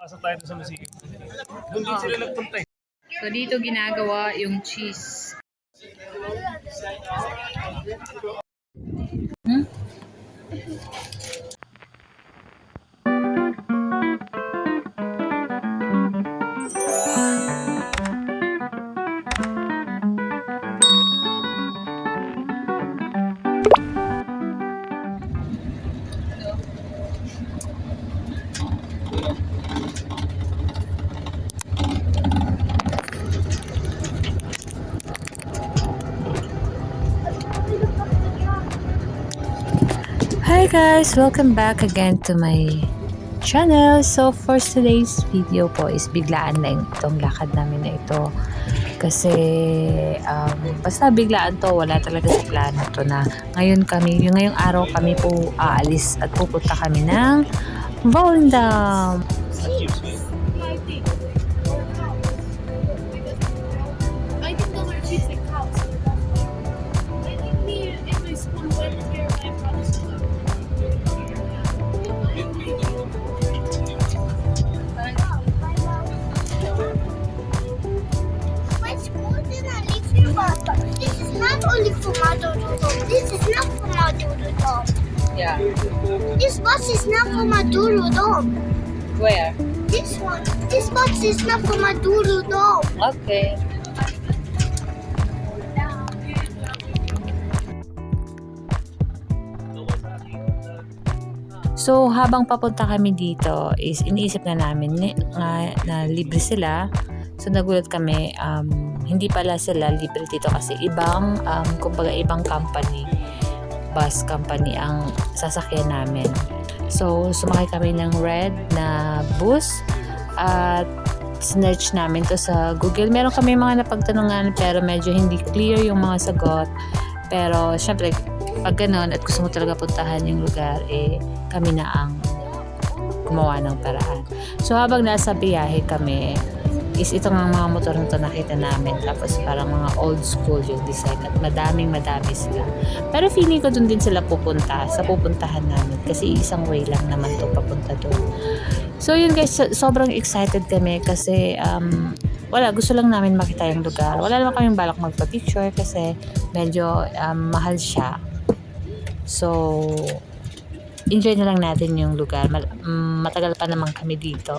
Pasok tayo sa museum. Doon din sila nagpunta eh. So dito ginagawa yung cheese. Guys! Welcome back again to my channel. So for today's video po is biglaan lang itong lakad namin na ito. Kasi um, basta biglaan to, wala talaga sa plano to na ngayon kami, yung ngayong araw kami po aalis at pupunta kami ng Volendam. Maduro. This is not for Maduro. Yeah. This bus is not for Maduro. Where? This one. This bus is not for Maduro. Okay. So, habang papunta kami dito is iniisip na namin ni- nga na libre sila. So, nagulat kami, um, hindi pala sila libre dito kasi ibang, um, kumbaga ibang company, bus company ang sasakyan namin. So, sumakay kami ng red na bus at sinearch namin to sa Google. Meron kami mga napagtanungan pero medyo hindi clear yung mga sagot. Pero syempre, pag ganun at gusto mo talaga puntahan yung lugar, eh kami na ang gumawa ng paraan. So habang nasa biyahe kami, is ito nga mga motor na nakita namin. Tapos parang mga old school yung design at madaming madami sila. Pero feeling ko dun din sila pupunta sa pupuntahan namin kasi isang way lang naman to papunta doon. So yun guys, so- sobrang excited kami kasi um, wala, gusto lang namin makita yung lugar. Wala naman kaming balak magpa-picture kasi medyo um, mahal siya. So, enjoy na lang natin yung lugar. Mm, matagal pa naman kami dito.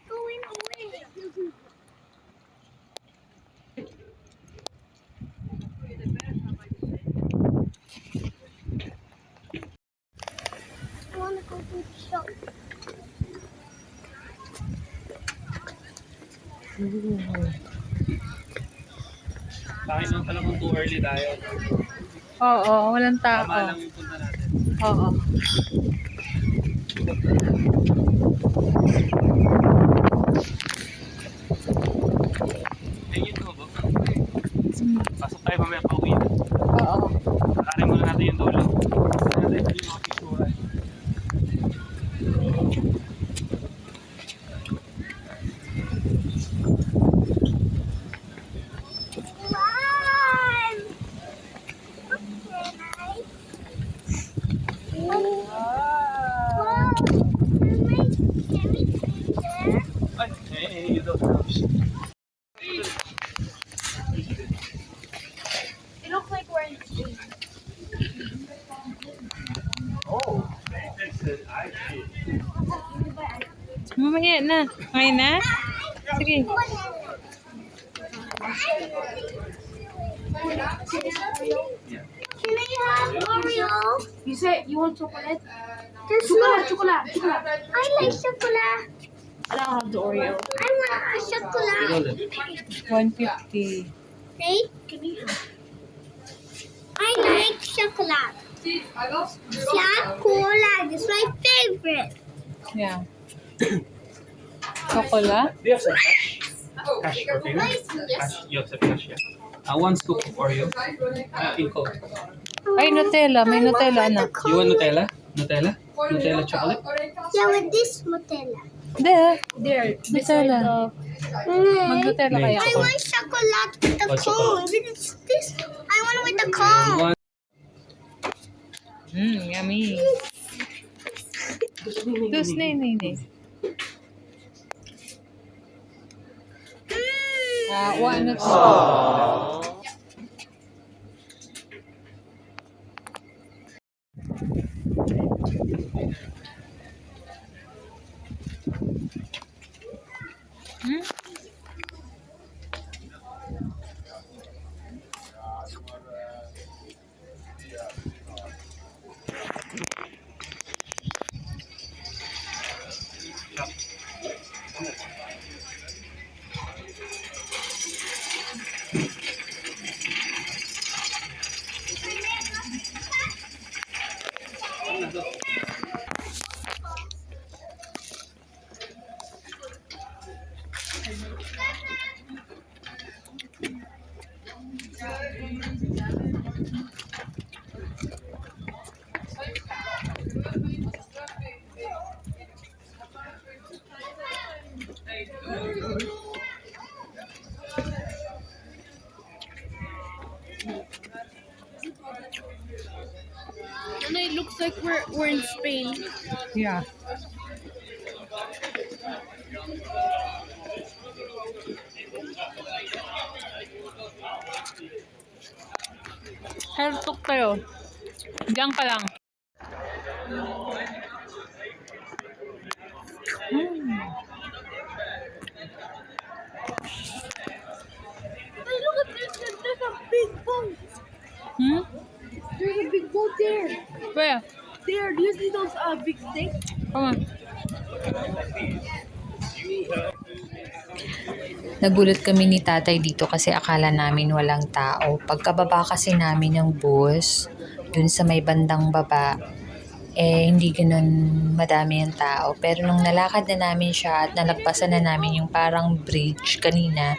Sa akin lang talagang too early tayo. Oo, walang tao. Tama lang yung punta natin. Oo. Ayun Can I have Oreo? You say you want chocolate? This Chocolate, one. chocolate, chocolate. I like chocolate. I don't have the Oreo. I want a chocolate. 150. Right? Can you have? I like chocolate. Chocolate is my favorite. Yeah. Chocolate? Do you have some cash? Cash or payment? Cash. You accept cash, yeah. Uh, one scoop of Oreo. Uh, in Coke. Ay, Nutella. May Nutella, anak. You want Nutella? Nutella? Nutella chocolate? Yeah, with this Nutella. Hindi. There, Nutella. Mm. Mag-Nutella kaya I want chocolate with the Oh, cone. With this. I want it with the cone. One. Mm, yummy. Dos na yun, nini. Ah, one at Hmm? And it looks like we're Spain. Yeah. Hertok kayo. Diyan ka lang. Hey, look at this. There's there's a big boat. Hmm? There's a big boat there. Where? There. Do you see those sticks? Come on. Nagulat kami ni tatay dito kasi akala namin walang tao. Pagkababa kasi namin ng bus, dun sa may bandang baba, eh hindi ganun madami yung tao. Pero nung nalakad na namin siya at nalagpasan na namin yung parang bridge kanina,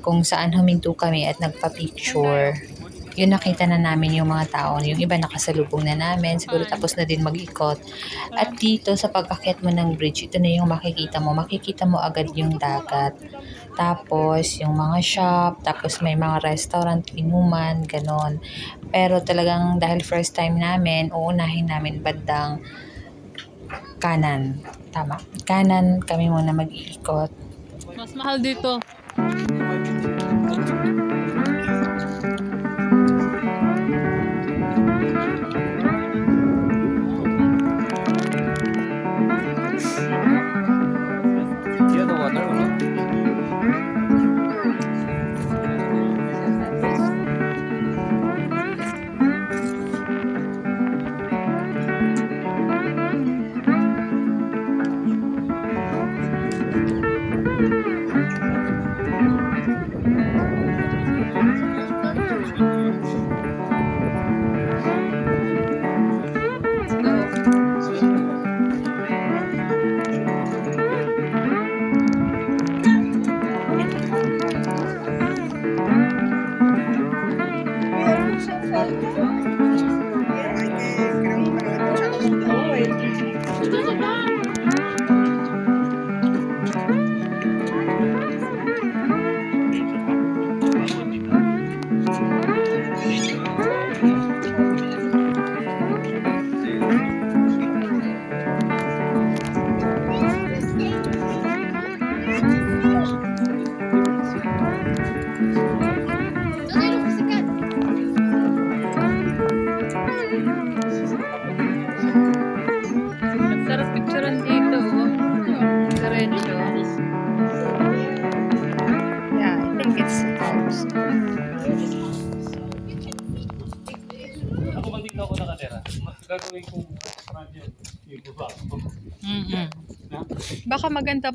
kung saan huminto kami at nagpa-picture, yun nakita na namin yung mga tao. Yung iba nakasalubong na namin, siguro tapos na din mag-ikot. At dito sa pag-akyat mo ng bridge, ito na yung makikita mo. Makikita mo agad yung dagat. Tapos yung mga shop, tapos may mga restaurant, inuman, ganon. Pero talagang dahil first time namin, uunahin namin bandang kanan. Tama. Kanan kami muna mag-iikot. Mas mahal dito.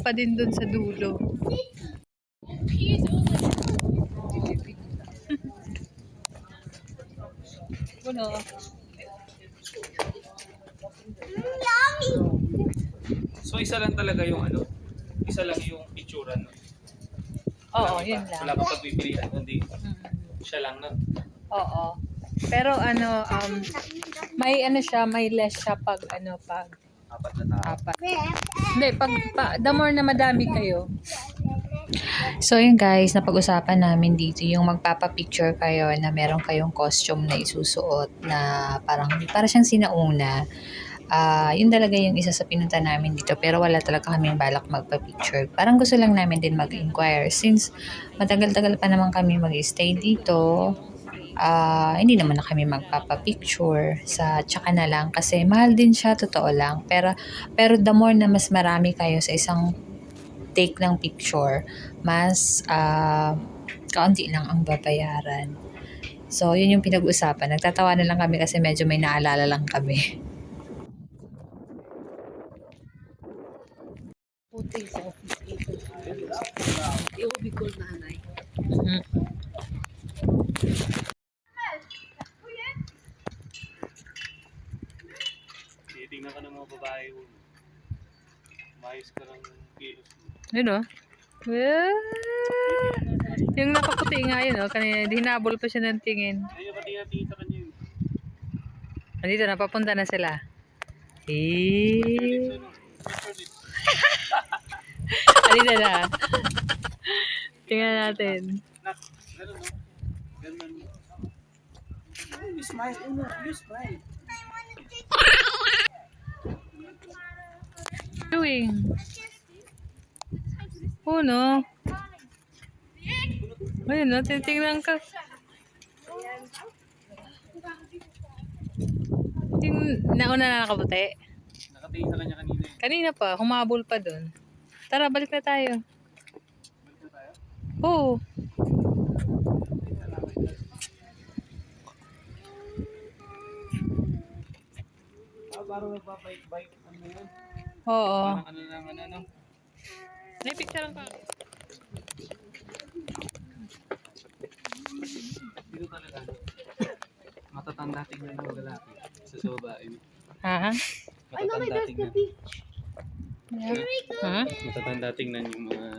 Pa din dun sa dulo. Wala. So isa lang talaga yung ano, isa lang yung itsura no. Oo, yun lang. Wala kang pagpipilian kundi Mm. siya lang no. Oo. Pero ano, um, may ano siya, may less siya pag ano, pag Apat na tao. apat. Hindi, pag, pa, the more na madami kayo. So yun guys, napag-usapan namin dito yung magpapapicture kayo na meron kayong costume na isusuot na parang para siyang sinauna. Ah, yun talaga yung isa sa pinunta namin dito pero wala talaga kaming balak magpa-picture. Parang gusto lang namin din mag-inquire since matagal-tagal pa naman kami mag-stay dito. Ah, hindi naman na kami magpapa-picture sa tsaka na lang kasi mahal din siya totoo lang. Pero pero the more na mas marami kayo sa isang take ng picture, mas ah, kaunti lang ang babayaran. So, yun yung pinag-usapan. Nagtatawa na lang kami kasi medyo may naalala lang kami. Puti sa office dito. It will be called nanay. Mhm. Titingnan ka ng mga babae. oh. Mayos ka ng Yun o. Yung nakaputi nga yun o. Kanina, hinabol pa siya ng tingin. Ayun, pati kanya yun. Andito na, papunta na sila. Eh. Andito na. Tingnan natin. You smile. You smile. Doing. Oh no. Ayun no, titingnan ka. Yung nauna na nakaputi. Nakatingin sa kanya kanina eh. Kanina pa, humabol pa dun. Tara, balik na tayo. Balik na tayo. Oo. Ah, parang nagpapike-bike. Ano yun? Oo. Parang ano lang, ano, ano. May picture lang pa. Dito talaga. Matatanda tingnan ng mga lalaki. Sa sa babae. Ha? Matatanda tingnan. Ha? Matatanda tingnan yung mga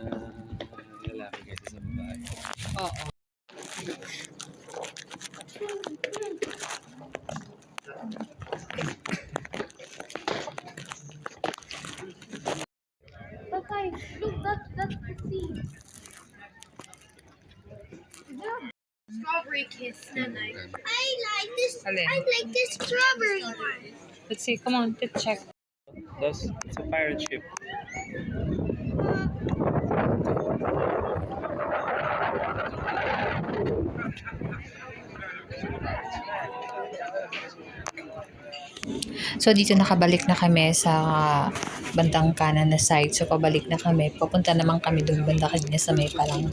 lalaki kaysa sa babae. Oo. But guys, look, that, that's the sea. Nanay. I like this. Alin? I like this strawberry one. Let's see. Come on, let's check. Thus, it's a pirate ship. So, dito nakabalik na kami sa bandang kanan na side. So, pabalik na kami. Papunta naman kami doon banda kanina sa may parang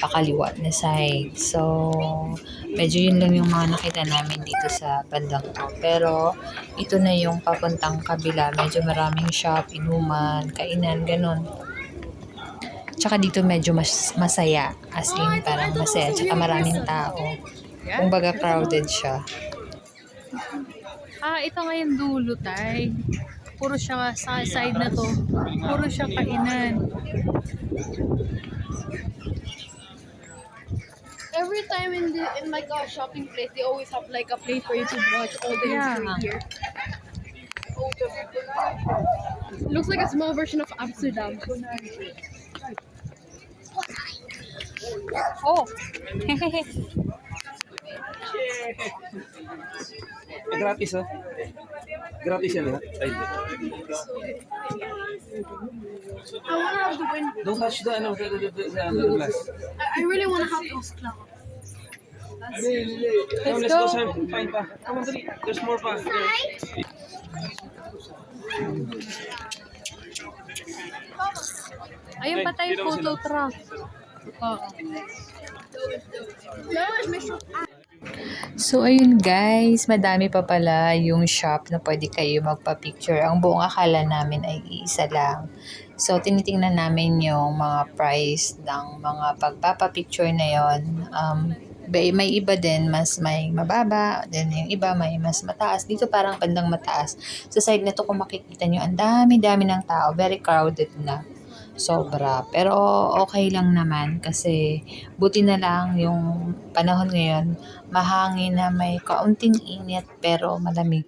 pakaliwa na side. So, medyo yun lang yung mga nakita namin dito sa bandang to. Pero, ito na yung papuntang kabila. Medyo maraming shop, inuman, kainan, ganun. Tsaka dito medyo mas masaya. As in, parang masaya. Tsaka maraming tao. Kumbaga crowded siya. Ah, ito nga yung dulo, tay. Puro siya sa side na to. Puro siya kainan. Every time in the in like a shopping place, they always have like a place for you to watch all the Yeah. history here. Looks like a small version of Amsterdam. Oh! Eh, gratis oh. Gratis yan lahat. Ay, hindi. I wanna have the window. Don't touch the, ano, the, the, the, the, the glass. I, I really wanna have those clouds. Come, let's go, sir. Fine pa. Come on, dali. There's more pa. Ayun pa tayo photo truck. Oo. So, ayun guys, madami pa pala yung shop na pwede kayo magpa-picture. Ang buong akala namin ay iisa lang. So, tinitingnan namin yung mga price ng mga pagpapapicture na yon. Um, may may iba din, mas may mababa. Then, yung iba may mas mataas. Dito parang bandang mataas. Sa side na to, kung makikita nyo, ang dami-dami ng tao. Very crowded na. Sobra. Pero okay lang naman kasi buti na lang yung panahon ngayon, mahangin na may kaunting init pero malamig.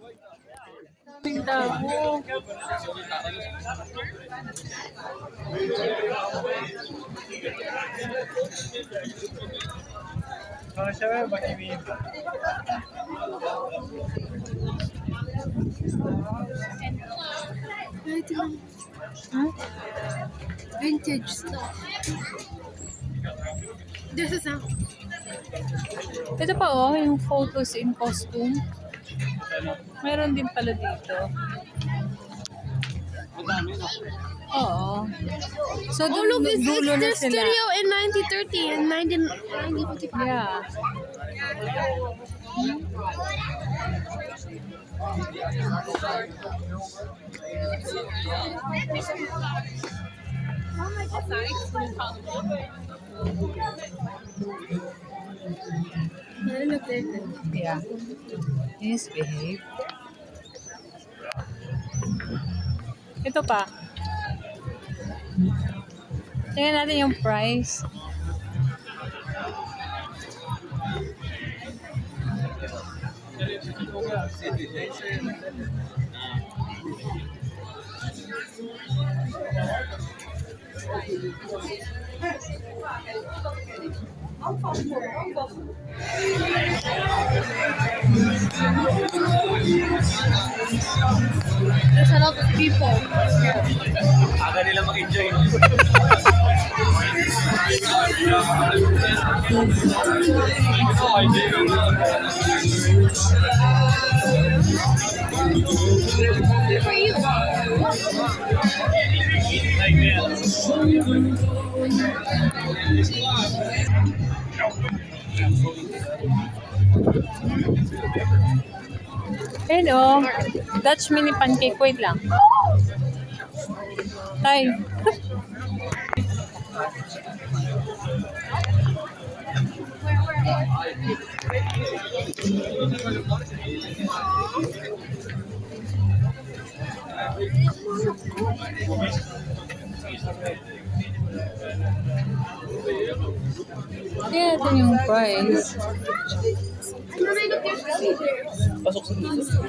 Huh? Vintage stuff. There's a sound. Ito pa oh, yung photos in costume. Meron din pala dito. Oo. So, Oh, look, it's, dulo it's their sila. studio in 1930 and 19, 1955. Yeah. There. Yeah. Yes, behave. Ito pa. Tingnan natin yung price. There's a lot of people. Aga nila mag-enjoy. Hello. Dutch mini pancake. Wait lang. Tay. Kaya ito yung price. And then I look there's Pasok sa dito.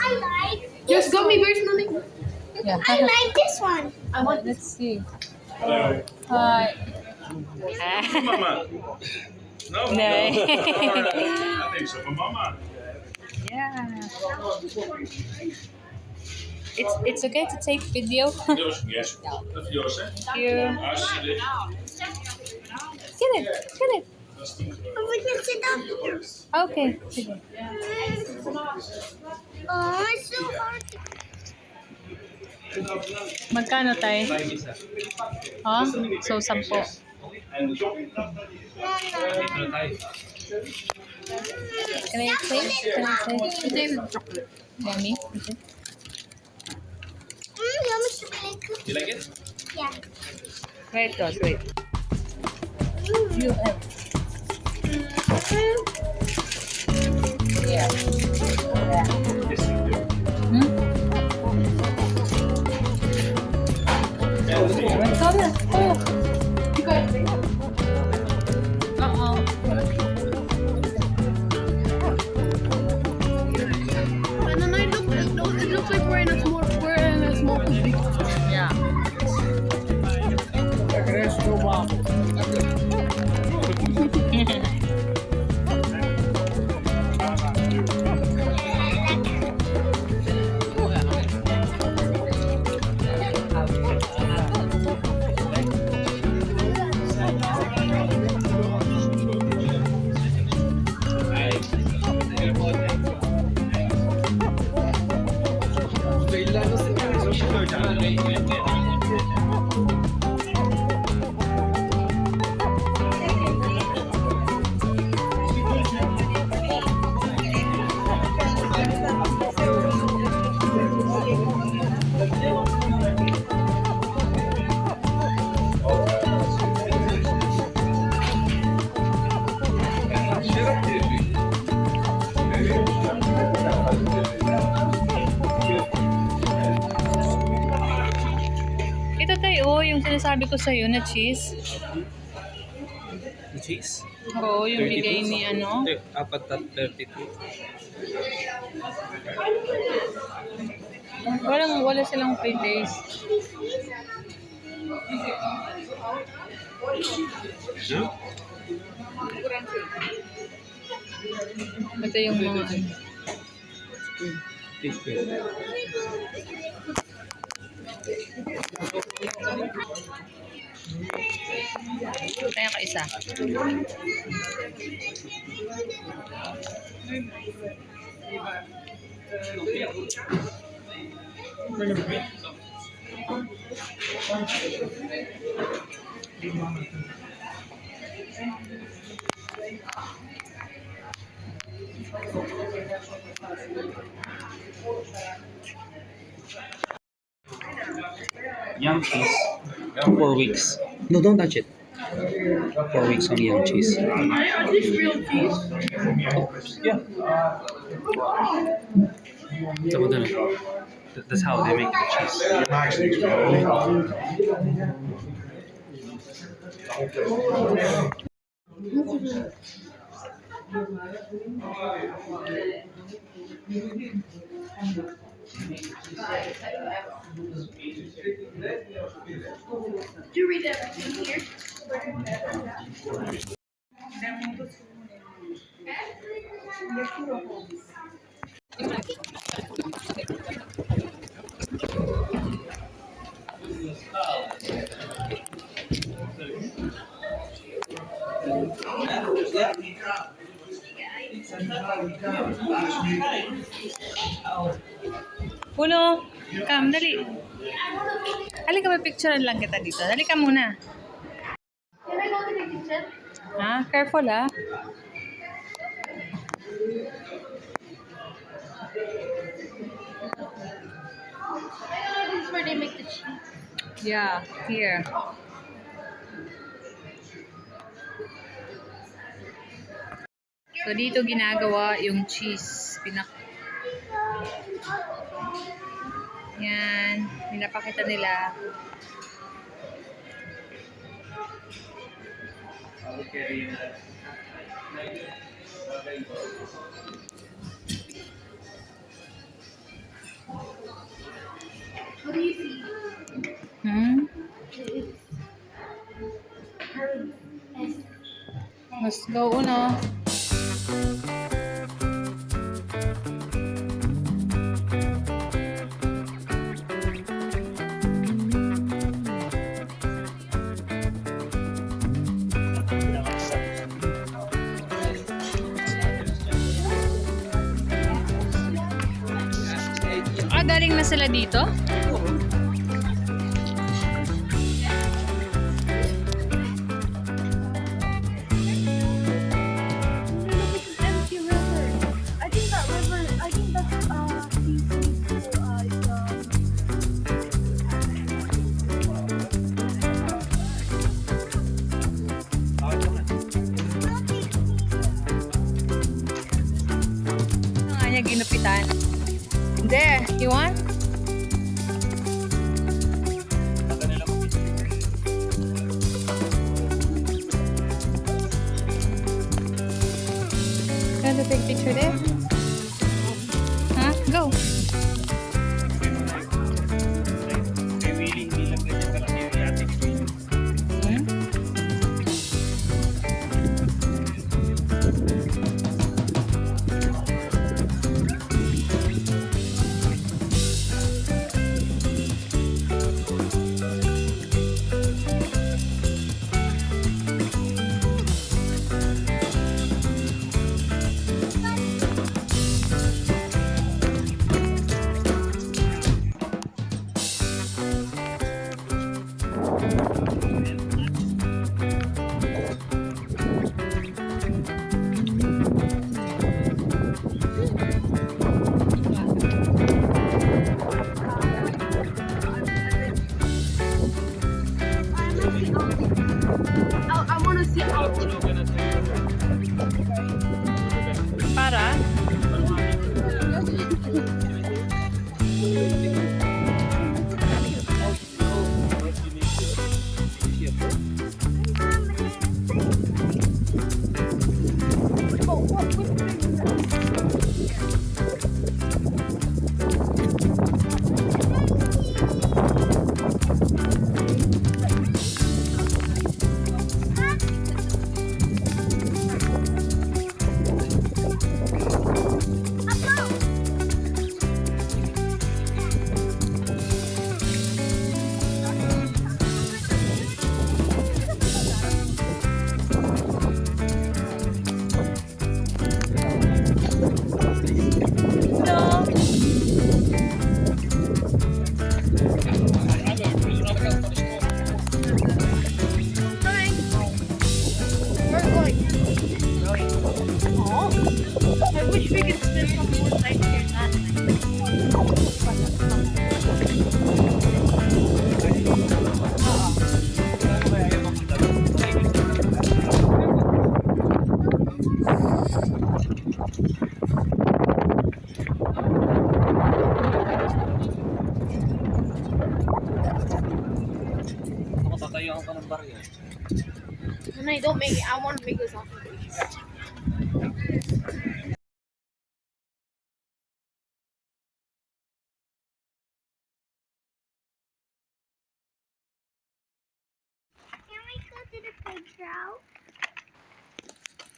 I like. There's gummy bears nothing. Yeah. I like this one. I want Let's see. Hello. Hi. Mama. No, No. I think so for Mama. Yeah. It's it's okay to take video. Yours, yes. Of yours, hè? you get it, get it. Dat is niet zo. We can sit down. Okay. Mm. Oh, it's so hard. Magkano tayo? Ha? So, sampo. Can I taste? Can I taste? David chocolate. Yummy? Okay. Mm, yummy chocolate cookie. You like it? Yeah. Wait, Ross, wait. Mm. You have. Yeah. Yes, ko sa'yo na cheese? The cheese? Oo, yung 32. bigay ni ano. Apat at 32. Walang, wala silang pre-taste. Hmm? Ito yung mga ano. Taste good. Kaya ka isa. Young cheese. Four weeks. No, don't touch it. Four weeks on young cheese. Are these real cheese? Yeah. So, dun. Th- That's how they make the cheese. Do you read everything picturean lang kita dito. Dali ka muna. Ha? Careful is where they make the cheese. Yeah, here. So dito ginagawa yung cheese. Pinak Yan, pinapakita nila. What do you see? Hmm? Let's go una. Na sila dito?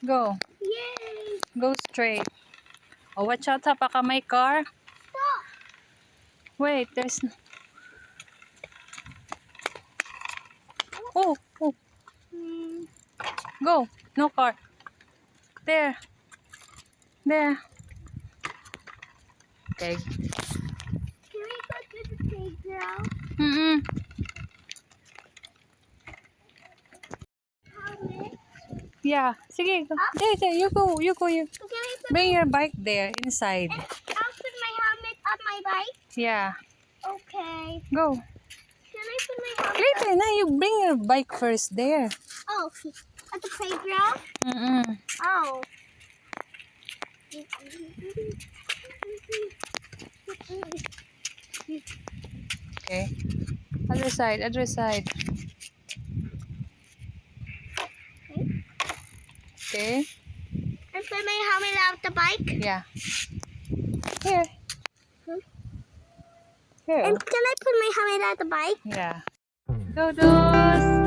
Go. Yay! Go straight. Oh, watch out ha, baka may car. Stop! Wait, there's... Oh, oh, Hmm. go. No car. There. There. Okay. Can we go to the playground? Mm-mm. Yeah. Sige, go. There, there. You go, you go. You. Put, Bring your bike there, inside. I'll put my helmet on my bike? Yeah. Okay. Go. Can I put my helmet? Later na, you bring your bike first there. Oh, at the playground? Mm-mm. Oh. Okay. Other side, other side. Okay. And put my helmet off the bike? Yeah. Here. Here. And can I put my helmet on the bike? Yeah. Go, Dodos!